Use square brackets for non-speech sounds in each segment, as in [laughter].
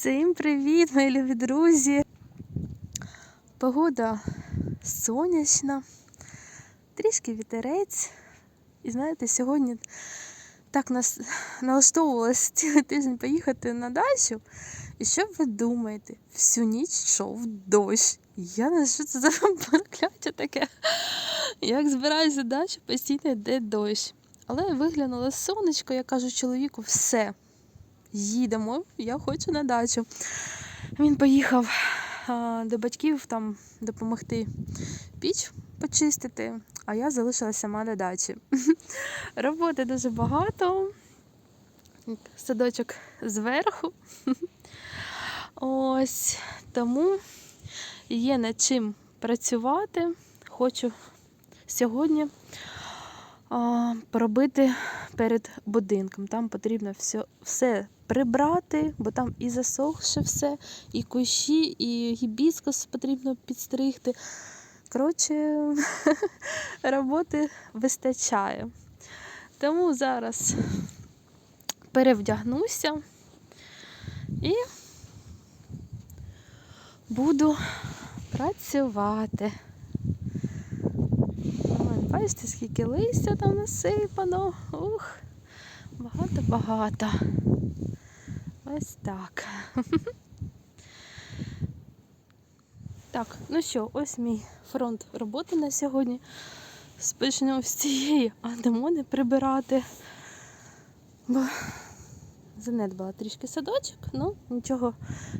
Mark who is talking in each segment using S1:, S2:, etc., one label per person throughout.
S1: Всім привіт, мої любі друзі! Погода сонячна, трішки вітерець. І знаєте, сьогодні так нас налаштовувалась цілий тиждень поїхати на дачу. І що ви думаєте? Всю ніч йшов дощ. Я не що це за прокляття таке. Як збираюся дачу, постійно йде дощ. Але виглянуло сонечко, я кажу чоловіку, все, їдемо, я хочу на дачу. Він поїхав до батьків там допомогти піч почистити, а я залишилася сама на дачі. [laughs] Роботи дуже багато. Садочок зверху. [laughs] Ось тому є над чим працювати. Хочу сьогодні а, перед будинком. Там потрібно все, все прибрати, бо там і засохше все, і кущі, і гібіскус потрібно підстригти. Коротше, [laughs] роботи вистачає. Тому зараз перевдягнуся і буду працювати. Бачите, скільки листя там насипано. Ух, багато-багато. Ось так. [laughs] Так, ну що, ось мій фронт роботи на сьогодні. Спочнемо з цієї анемони прибирати. Бо занедбала трішки садочок, ну нічого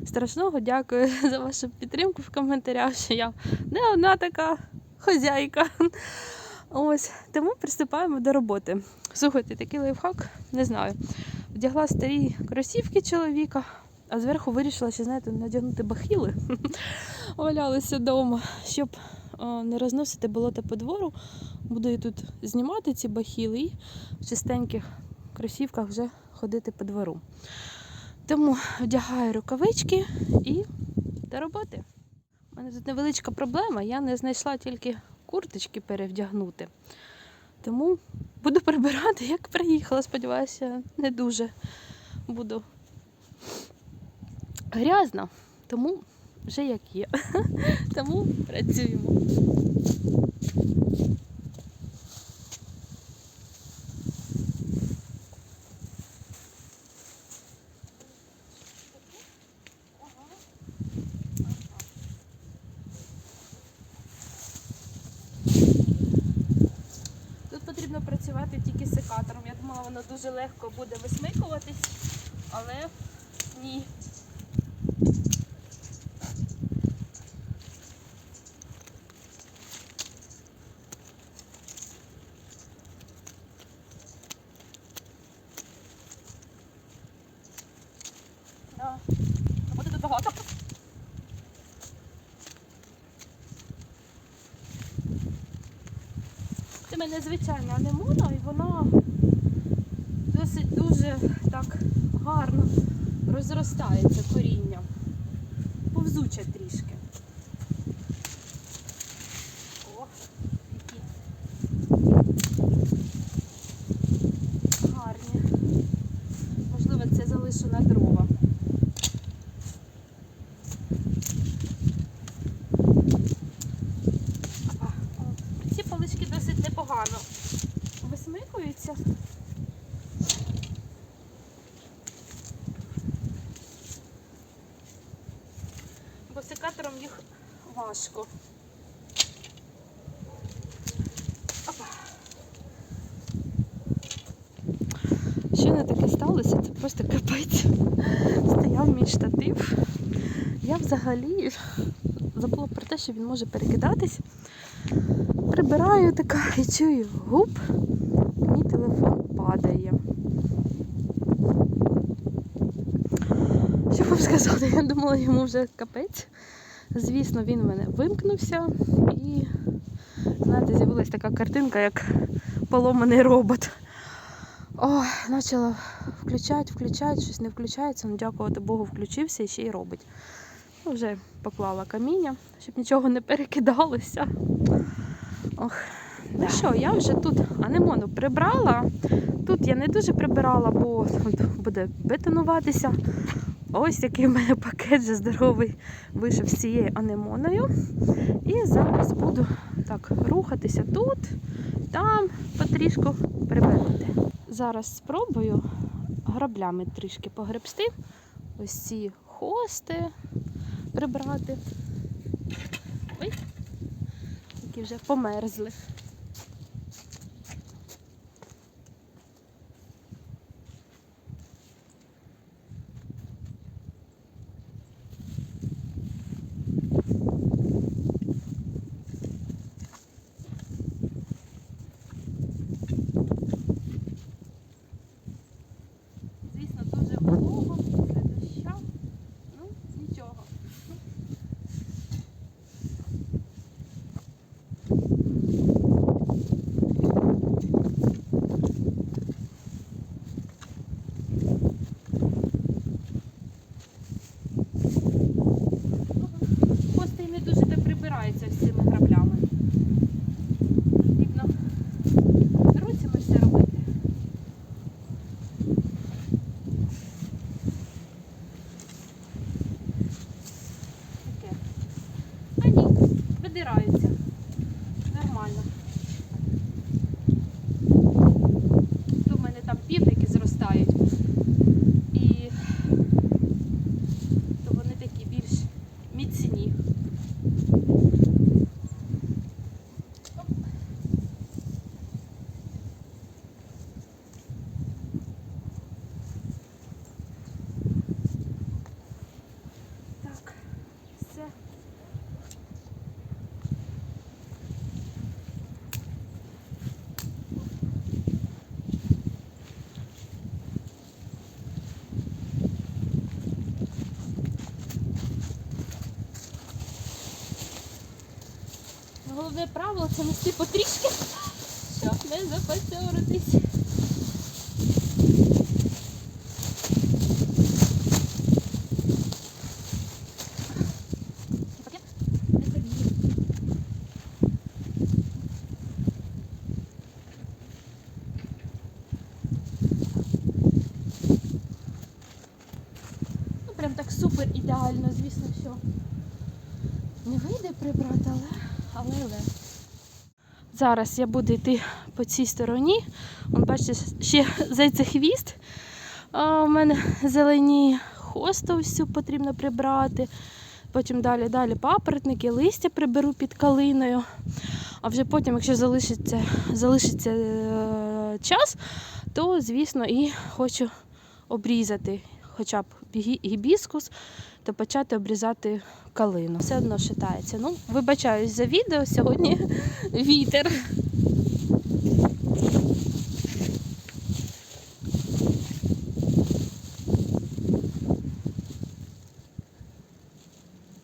S1: страшного. Дякую [laughs] за вашу підтримку в коментарях, що я не одна така хазяйка. [laughs] Ось, тому приступаємо до роботи. Слухайте, такий лайфхак, не знаю. Вдягла старі кросівки чоловіка, а зверху вирішила, що знаєте, надягнути бахіли. [laughs] Валялися вдома, щоб не розносити болото по двору. Буду я тут знімати ці бахіли і в чистеньких кросівках вже ходити по двору. Тому вдягаю рукавички і до роботи. У мене тут невеличка проблема, я не знайшла тільки курточки перевдягнути. Тому буду прибирати, як приїхала. Сподіваюся, не дуже буду грязна, тому вже як є. [laughs] Тому працюємо. Тут потрібно працювати тільки секатором. Я думала, воно дуже легко буде висмикуватись, але ні. Да. Роботи тут багато. Це мене звичайна анемона, і вона дуже так гарно розростається корінням. Повзуча трішки. О, які гарні. Можливо, це залишу на дрова. Ці палички досить непогано висмикуються. Бо секатором їх важко. Що не таке сталося, це просто капець. Стояв мій штатив. Я взагалі забула про те, що він може перекидатись. Прибираю така і чую гуп, мій телефон падає. Що вам сказати? Я думала, йому вже капець. Звісно, він у мене вимкнувся і, знаєте, з'явилася така картинка, як поломаний робот. Ой, почала включати, включати, щось не включається, ну дякувати Богу, включився і ще й робить. Ну, Вже поклала каміння, щоб нічого не перекидалося. Ох, ну що, я вже тут анемону прибрала. Тут я не дуже прибирала, бо тут буде бетонуватися. Ось такий в мене пакет же здоровий вийшов з цією анемоною. І зараз буду так рухатися тут, там потрішку прибирати. Зараз спробую граблями трішки погребсти. Ось ці хости прибрати. Ой, які вже померзли. Звісно, дуже волого після доща. Ну, нічого. Хости не дуже так прибираються з цими граблями. Потрібно руцями все робити. Таке. А ні, видираються. Нормально. То в мене там півники зростають. І то вони такі більш міцні. Оп. Так, все. Головне правило це нести потрішки, щоб не забіг. Ну, прям так супер ідеально, звісно, що не вийде прибрати, але, але. Зараз я буду йти по цій стороні. Вон, бачите, ще зайцехвіст. У мене зелені хосту всю потрібно прибрати. Потім далі, далі папоротники, листя приберу під калиною. А вже потім, якщо залишиться, залишиться е, час, то, звісно, і хочу обрізати хоча б гі- гібіскус то почати обрізати калину. Все одно шитається. Ну, вибачаюсь за відео. Сьогодні [laughs] вітер.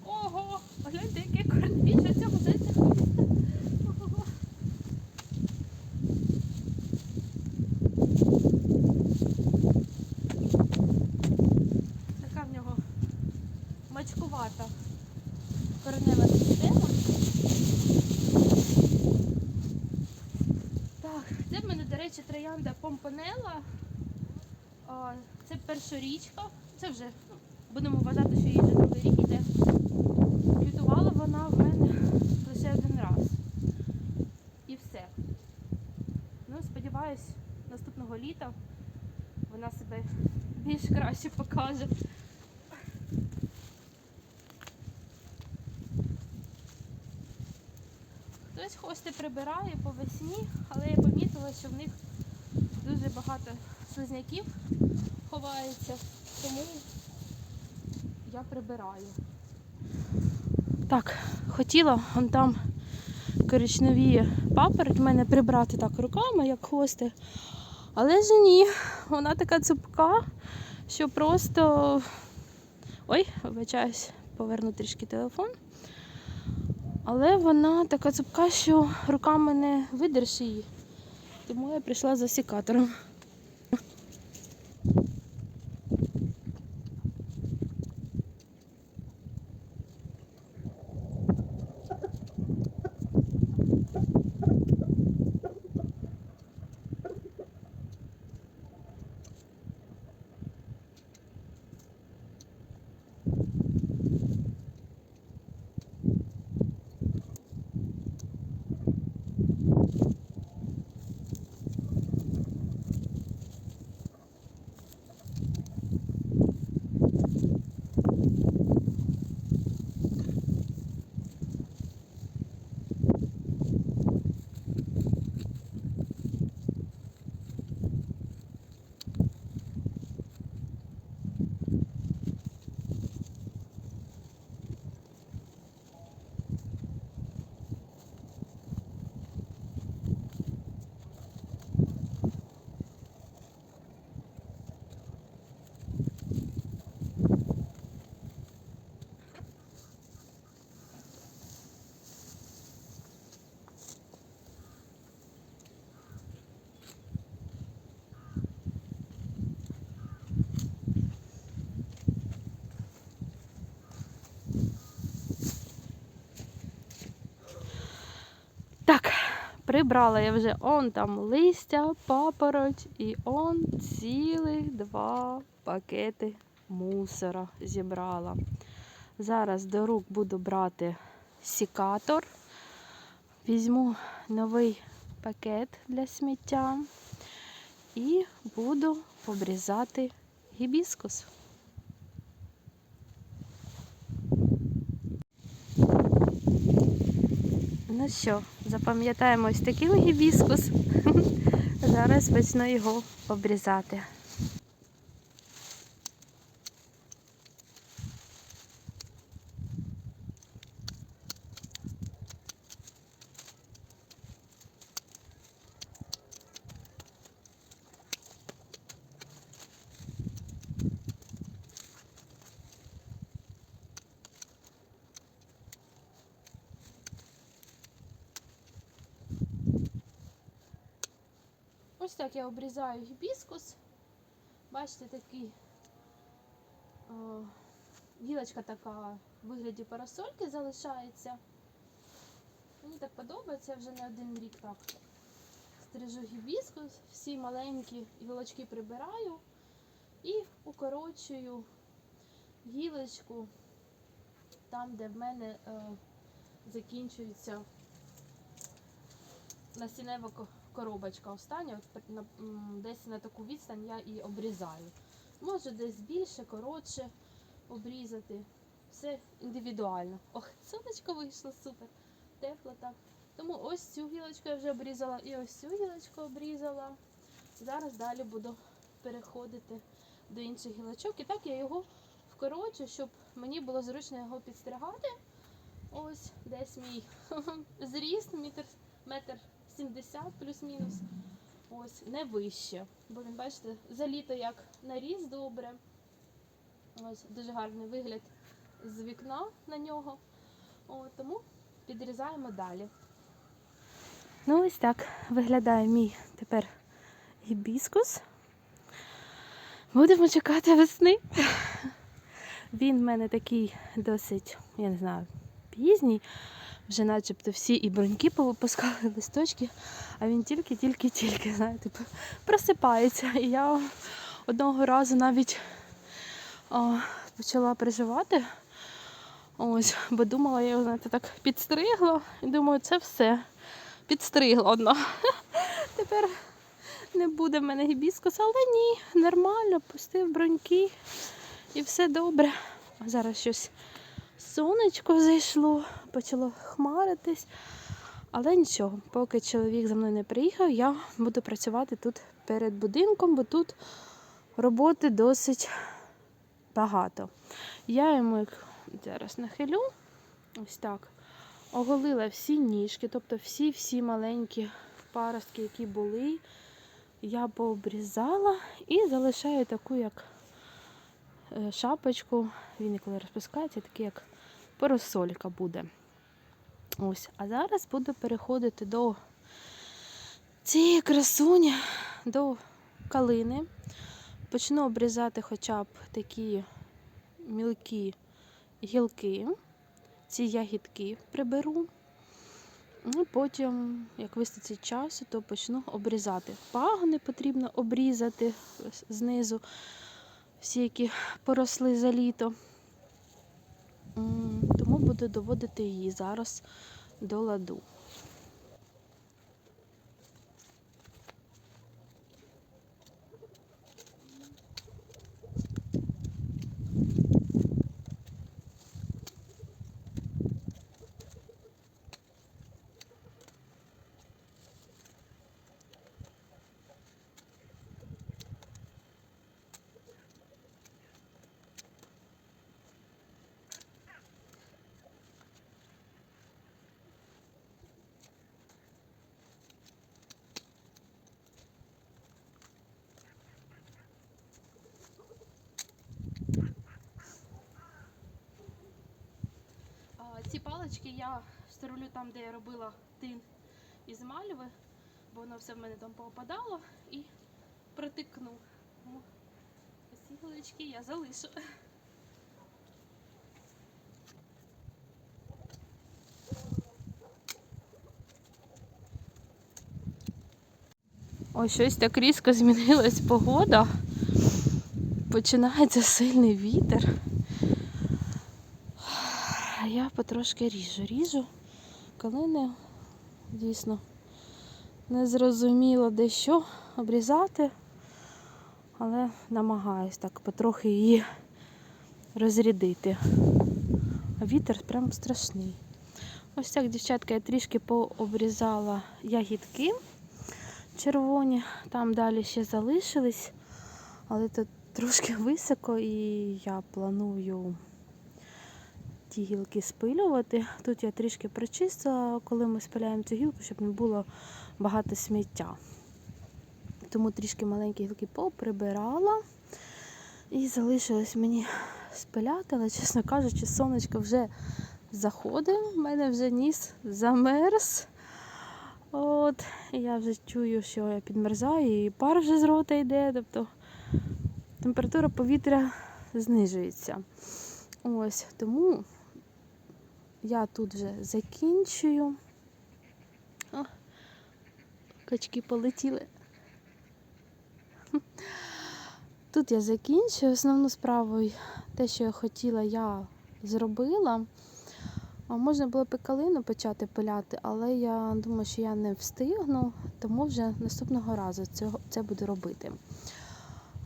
S1: Ого! Гляньте, яке корнбіч цього зайця хвіста. Ого. Така в нього мачкувата коренева система. Так, це в мене, до речі, троянда помпонела. Це першорічка. Це вже ну, будемо вважати, що їй вже другий рік іде. Квітувала вона в мене лише один раз. І все. Ну, сподіваюсь, наступного літа вона себе більш краще покаже. Хтось хости прибирає по весні, але я помітила, що в них дуже багато слизняків ховається, тому я прибираю. Так, хотіла вон там коричневі папороть в мене прибрати так руками, як хости. Але ж ні, вона така цупка, що просто. Ой, вибачаюсь, поверну трішки телефон. Але вона така цупка, що руками не видерш її. Тому я прийшла за секатором. Прибрала я вже он там листя, папороть і он цілих два пакети мусора зібрала. Зараз до рук буду брати сікатор. Візьму новий пакет для сміття і буду обрізати гібіскус. Ну що, запам'ятаємо ось такий гібіскус. [laughs] Зараз почну його обрізати. Так я обрізаю гібіскус. Бачите, такий о, гілочка така в вигляді парасольки залишається. Мені так подобається, я вже не один рік так стрижу гібіскус, всі маленькі гілочки прибираю і укорочую гілочку там, де в мене е, закінчується насінева коробочка остання, от десь на таку відстань я і обрізаю. Можу десь більше, коротше обрізати. Все індивідуально. Ох, сонечко вийшло супер. Тепло так. Тому ось цю гілочку я вже обрізала і ось цю гілочку обрізала. Зараз далі буду переходити до інших гілочок. І так я його вкорочу, щоб мені було зручно його підстригати. Ось десь мій [laughs] зріст, метр, метр 70 плюс-мінус. Ось, не вище. Бо він, бачите, за літо як наріс добре. Ось дуже гарний вигляд з вікна на нього. О, тому підрізаємо далі. Ну, ось так виглядає мій тепер гібіскус. Будемо чекати весни. Він в мене такий досить, я не знаю, пізній. Вже начебто всі і броньки повипускали листочки, а він тільки-тільки-тільки, знаєте, просипається. І я одного разу навіть о, почала переживати. Ось, бо думала, я його, знаєте, так підстригла. І думаю, це все. Підстригла одна. [laughs] Тепер не буде в мене гібіскуса, але ні, нормально, пустив броньки і все добре. А зараз щось сонечко зайшло, почало хмаритись. Але нічого, поки чоловік за мною не приїхав, я буду працювати тут перед будинком, бо тут роботи досить багато. Я йому зараз нахилю, ось так, оголила всі ніжки, тобто всі-всі маленькі паростки, які були, я пообрізала і залишаю таку, як е, шапочку. Він коли розпускається, такий як парасолька буде. Ось, а зараз буду переходити до цієї красуні, до калини. Почну обрізати хоча б такі мілкі гілки, ці ягідки приберу. Ну, потім, як вистачить часу, то почну обрізати. Пагони потрібно обрізати знизу, всі, які поросли за літо. Тому буду доводити її зараз до ладу. Ці палички я струлю там, де я робила тин із мальви, бо воно все в мене там поопадало і протикну. Ці гілочки я залишу. Ось щось так різко змінилась погода. Починається сильний вітер. Я потрошки ріжу. Ріжу калини дійсно не зрозуміло де що обрізати, але намагаюсь так потрохи її розрядити. А вітер прям страшний. Ось так, дівчатка, я трішки пообрізала ягідки червоні, там далі ще залишились, але тут трошки високо і я планую ті гілки спилювати. Тут я трішки прочистила, коли ми спиляємо цю гілку, щоб не було багато сміття. Тому трішки маленькі гілки поприбирала. І залишилось мені спиляти, але, чесно кажучи, сонечко вже заходить, в мене вже ніс замерз. От, я вже чую, що я підмерзаю, і пар вже з рота йде, тобто температура повітря знижується. Ось, тому я тут вже закінчую. О, качки полетіли. Тут я закінчую. Основну справу, те, що я хотіла, я зробила. Можна було б калину почати пиляти, але я думаю, що я не встигну, тому вже наступного разу це буду робити.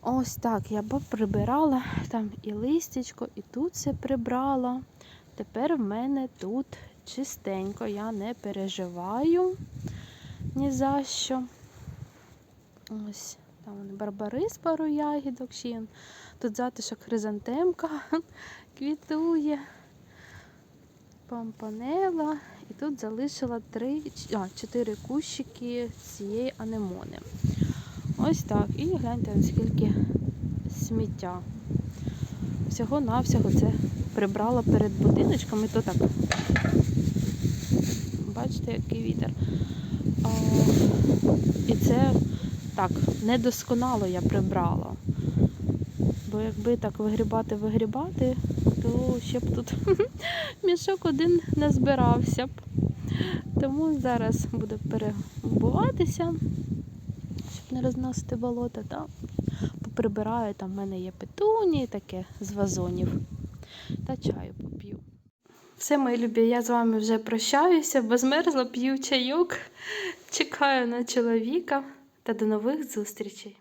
S1: Ось так я прибирала там і листячко, і тут все прибрала. Тепер в мене тут чистенько, я не переживаю ні за що. Ось, там барбарис, пару ягідок, ще. Тут затишок хризантемка [laughs] квітує помпанела. І тут залишила три, а, чотири кущики цієї анемони. Ось так. І гляньте, наскільки сміття. Всього-навсього це прибрала перед будиночком. І то так. Бачите, який вітер. А, і це так, недосконало я прибрала. Бо якби так вигрібати, вигрібати, то ще б тут [laughs] мішок один не збирався б. Тому зараз буду перебуватися, щоб не розносити болото, та поприбираю, там в мене є петуні, таке з вазонів. Та чаю поп'ю. Все, мої любі, я з вами вже прощаюся, бо змерзла, п'ю чайок, чекаю на чоловіка та до нових зустрічей.